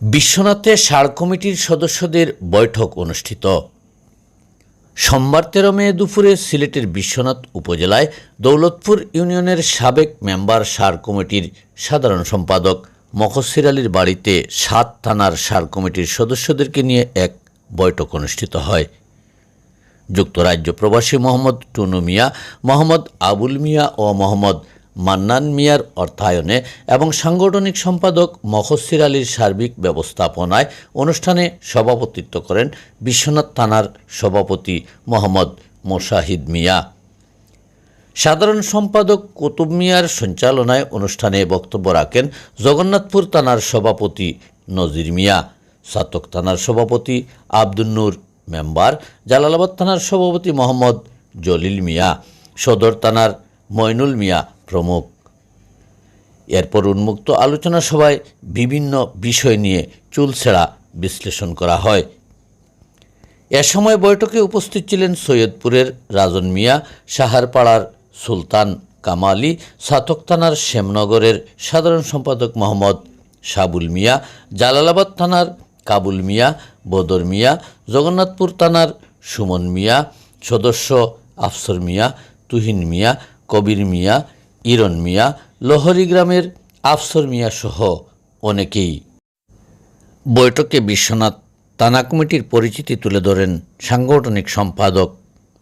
বিশ্বনাথে সার কমিটির সদস্যদের বৈঠক অনুষ্ঠিত। সোমবার তেরো মে দুপুরে সিলেটের বিশ্বনাথ উপজেলায় দৌলতপুর ইউনিয়নের সাবেক মেম্বার সার কমিটির সাধারণ সম্পাদক মখসির আলীর বাড়িতে সাত থানার সার কমিটির সদস্যদেরকে নিয়ে এক বৈঠক অনুষ্ঠিত হয়। যুক্তরাজ্য প্রবাসী মোহাম্মদ টুনু মিয়া, মোহাম্মদ আবুল মিয়া ও মোহাম্মদ মান্নান মিয়ার অর্থায়নে এবং সাংগঠনিক সম্পাদক মখসির আলীর সার্বিক ব্যবস্থাপনায় অনুষ্ঠানে সভাপতিত্ব করেন বিশ্বনাথ থানার সভাপতি মোহাম্মদ মোশাহিদ মিয়া। সাধারণ সম্পাদক কুতুব মিয়ার সঞ্চালনায় অনুষ্ঠানে বক্তব্য রাখেন জগন্নাথপুর থানার সভাপতি নজির মিয়া, সাতক থানার সভাপতি আব্দুল মেম্বার, জালালাবাদ থানার সভাপতি মোহাম্মদ জলিল মিয়া, সদর থানার মইনুল মিয়া প্রমুখ। এরপর উন্মুক্ত আলোচনা সভায় বিভিন্ন বিষয় নিয়ে চুলছেড়া বিশ্লেষণ করা হয়। এ সময় বৈঠকে উপস্থিত ছিলেন সৈয়দপুরের রাজন মিয়া, সাহারপাড়ার সুলতান কামালি, সাতক থানার শ্যামনগরের সাধারণ সম্পাদক মোহাম্মদ সাবুল মিয়া, জালালাবাদ থানার কাবুল মিয়া, বদর মিয়া, জগন্নাথপুর থানার সুমন মিয়া, সদস্য আফসর মিয়া, তুহিন মিয়া, কবির মিয়া ইরন মিয়া, লোহরি গ্রামের আফসর মিয়া সহ অনেকেই। বৈঠকে বিশ্বনাথ থানা কমিটির পরিচিতি তুলে ধরেন সাংগঠনিক সম্পাদক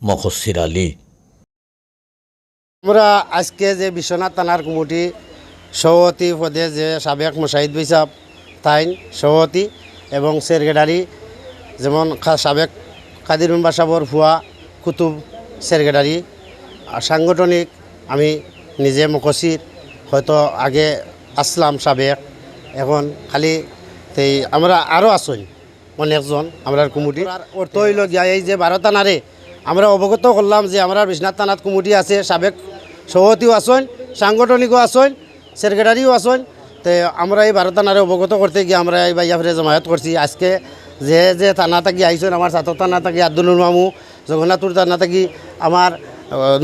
মখসির আলী। আমরা আজকে যে বিশ্বনাথ থানার কমিটি সভাপতি পদে যে সাবেক মুশাহিদ বৈসাব তাইন সভাপতি এবং সেক্রেটারি যেমন সাবেক কাদির সাহর ফুয়া কুতুব সেক্রেটারি আর সাংগঠনিক আমি নিজে মকসির হয়তো আগে আসলাম সাবেক, এখন খালি এই আমরা আরও আসই অনেকজন আমরা কমিটি অর্থ হইল গিয়া এই যে বারো থানারে আমরা অবগত করলাম যে আমরা বিশ্বনাথ থানাত কুমুটি আছে, সাবেক সভাপতিও আসন সাংগঠনিকও আসন সেক্রেটারিও আসন তো আমরা এই বারো থানারে অবগত করতে গিয়ে আমরা এই বাইয়া ফিরে জমায়েত করছি। আজকে যে যে থানা থাকি আইসন, আমার ছাত্র থানা থাকি আব্দুল মামু, জগন্নাথপুর থানা থাকি আমার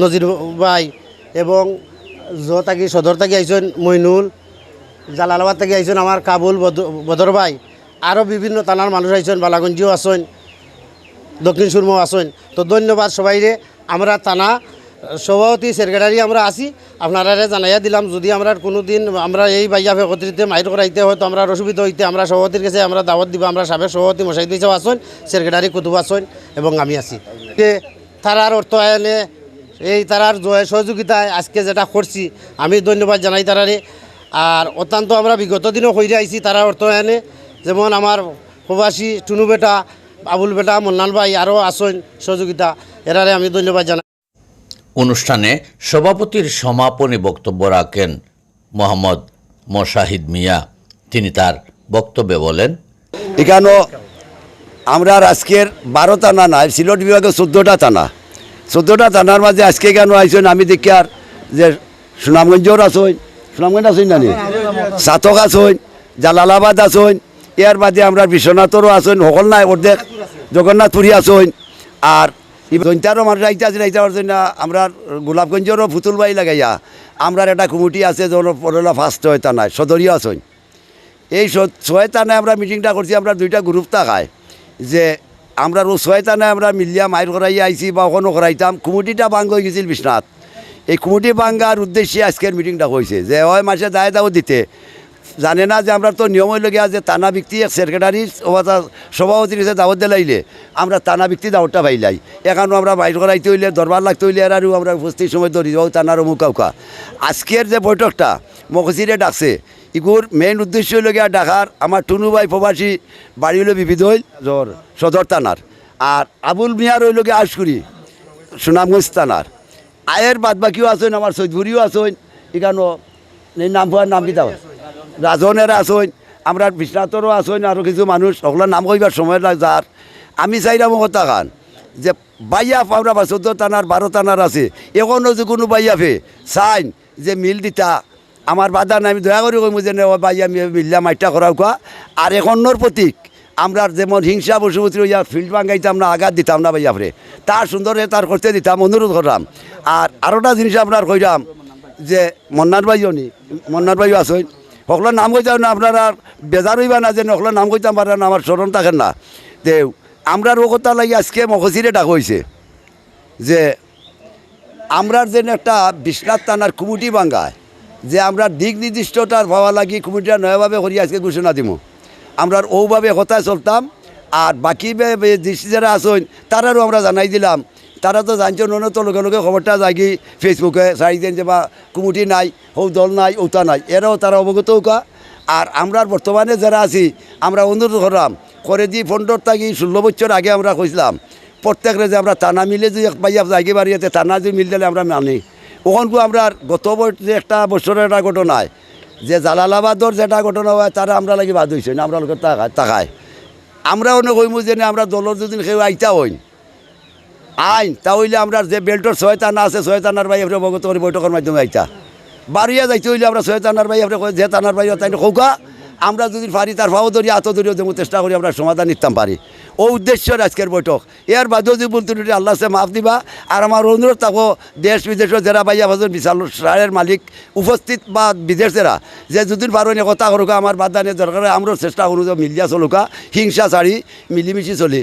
নজির ভাই এবং জ থাকি সদর থাকি আইসন মইনুল, জালালাবাদ থেকে আইসন আমার কাবুল বদ- বদর ভাই আরও বিভিন্ন থানার মানুষ আইসন বালাগঞ্জিও আসন দক্ষিণ সুরমাও আসন তো ধন্যবাদ সবাইরে, আমরা থানা সভাপতি, সেক্রেটারি আমরা আছি আপনারা জানাইয়া দিলাম, যদি আমরা কোনো দিন আমরা এই বাইয়া একত্রিত মাইর করাইতে হয়তো আমরা অসুবিধা হইতে, আমরা সভাপতির কাছে আমরা দাওয়াত দিব, আমরা সাবেক সভাপতি মশাই দিয়েছেও আসন সেক্রেটারি কুতুব আসন এবং আমি আছি। যে অর্থ অর্থায়নে এই তারার সহযোগিতায় আজকে যেটা করছি আমি ধন্যবাদ জানাই তারারে। আর অত্যন্ত আমরা বিগত দিনও কইরে আইছি তারা অর্থায়নে। যেমন আমার প্রবাসী টুনু বেটা আবুল বেটা মন্নান ভাই আরও আসন সহযোগিতা। এরারে আমি ধন্যবাদ জানাই। অনুষ্ঠানে সভাপতির সমাপনী বক্তব্য রাখেন মোহাম্মদ মোশাহিদ মিয়া। তিনি তার বক্তব্যে বলেন এখানে আমরা আজকের বারো থানা নাই সিলেট বিভাগে চোদ্দোটা থানা চোদ্দোটা থানার মাঝে আজকে কেন আইসেন আমি দেখি আর যে সুনামগঞ্জর আসইন সুনামগঞ্জ আসইন জানি সাতক আসইন জালালাবাদ আসইন এর বাদে আমরা বিশ্বনাথরও আসইন সকল নাই অর্ধেক জগন্নাথপুরী আসইন আর জৈন্তারও মানুষ আইতে আছে আইতে পারছেন না আমরা গোলাপগঞ্জেরও ফুতুল বাই লাগাইয়া আমরা একটা কমিটি আছে পড়লা ফার্স্ট তা নাই সদরীয় আসইন এই ছয় ছয়তানে আমরা মিটিংটা করছি আমরা দুইটা গ্রুপ থাকায় যে আমরা ও ছয়তানে আমরা মিলিয়া মাইর করাই আইছি বা ওখানে করাইতাম কুমুটিটা ভাঙ্গ হয়ে গেছিল বিশ্বনাথ। এই কুমুটি ভাঙ্গার উদ্দেশ্যে আজকের মিটিংটা হয়েছে যে, হয় মাসে দায় দাও দিতে। জানে না যে আমরা তো নিয়ম হইল গিয়া যে টানা ব্যক্তি সেক্রেটারি অথবা সভাপতির কাছে দাওয়াত দিলাইলে, আমরা টানা ব্যক্তি দাওয়াতটা পাইলাই এখানেও আমরা বাইর করাইতে হইলে দরবার লাগতে হইলে আর আমরা উপস্থিত সময় ধরি যাও টানার অমুক কাউকা। আজকের যে বৈঠকটা মকসিরে ডাকছে ইগুর মেইন উদ্দেশ্য হইল গিয়া ডাকার আমার টুনু ভাই প্রবাসী, বাড়ি হইল বিবিধ হইল জ্বর সদর থানার। আর আবুল মিয়ার হইল গিয়া আশকুরি, সুনামগঞ্জ থানার। আয়ের বাদ বাকিও আছেন, আমার সৈদপুরিও আছেন এখানো নাম হওয়ার নাম কিতা রাজনের আছেন, আমরা বিশ্বনাথরও আছেন আরও কিছু মানুষ সকলের নাম কইবার সময় লাগ যার আমি চাইলাম কথা খান, যে বাইয়া আমরা চোদ্দ থানার বারো থানার আছে এখনও যে কোনো বাইয়াফে চাইন যে মিল দিতা আমার বাধা নাই আমি দয়া করে কইমু যে নে, আমি মিল্লা মাইটা করাও কোয়া আর এখনোর প্রতীক আমরা যেমন হিংসা বসুমতি ইয়া ফিল্ড বাঙ্গাইতাম না আঘাত দিতাম না ভাইয়াফরে তার সুন্দরে তার করতে দিতাম অনুরোধ করলাম। আর আরোটা জিনিস আপনার কইরাম যে মন্নার ভাইও নি মন্নার ভাইও আসইন সকলের নাম কইতাম না আপনারা বেজার হইবা না যে সকলের নাম কইতাম পারেন না আমার স্মরণ থাকেন না। তে আমরার ও কথা লাগি আজকে মখসিরে ডাক হয়েছে যে আমরার যেন একটা বিশ্বনাথ থানার কুমুটি বাঙ্গায় যে আমরা দিক নির্দিষ্টতার ভাবা লাগি কুমুটিটা নয়ভাবে করি আজকে ঘোষণা দিব আমরা ওভাবে কথায় চলতাম আর বাকি দৃষ্টি যারা আসেন তারারও আমরা জানাই দিলাম। তারা তো জানছেন অন্য তো লগে লগে খবরটা যাগি ফেসবুকে সারি দেন যে বা কুমুটি নাই, হৌ দল নাই ওটা নাই, এরাও তারা অবগত হোকা। আর আমরা বর্তমানে যারা আছি, আমরা অনুরোধ করলাম, করে দিয়ে পনেরো থাকি ষোলো বছর আগে আমরা কইছিলাম, প্রত্যেকরে যে আমরা টানা মিলে যে পাইয়া জায়গা বাড়িয়াতে টানা যদি মিল দিলে আমরা মানি। ওখানকু আমরা গত যে একটা বছরের একটা ঘটনায় যে জালালাবাদর যেটা ঘটনা হয় তারা আমরা লাগি বাদ হয়েছে না আমরা তাকায় তাকায় আমরা অনেক কইমু যে আমরা দলের যদি কেউ আইতা হইন, আইন, তাহলে আমরা যে বেল্টর ছয়তানা আছে ছয়তানার ভাই আমরা অবগত করি বৈঠকের মাধ্যমে আইতা। বাড়িয়া যাইতে হইলে আমরা ছয়তানার আমরা কই যে তানার ভাই তাই কৌকা আমরা যদি পারি, তার ভাও ধরি, আত ধরিও দেবো, চেষ্টা করি, আমরা সমাধান নিতাম পারি। ও উদ্দেশ্য আজকের বৈঠক। এর বাদেও যদি বলতে আল্লাহ সে মাফ দিবা। আর আমার অনুরোধ থাকো, দেশ, বিদেশের যারা বাইয়া ভাজন বিশাল সারের মালিক, উপস্থিত বা বিদেশ বিদেশেরা যে যদি পারো কথা করুকা, আমার বাদানে দরকার আমরা চেষ্টা করুক মিলিয়া চলুকা, হিংসা ছাড়ি, মিলিমিশি চলি।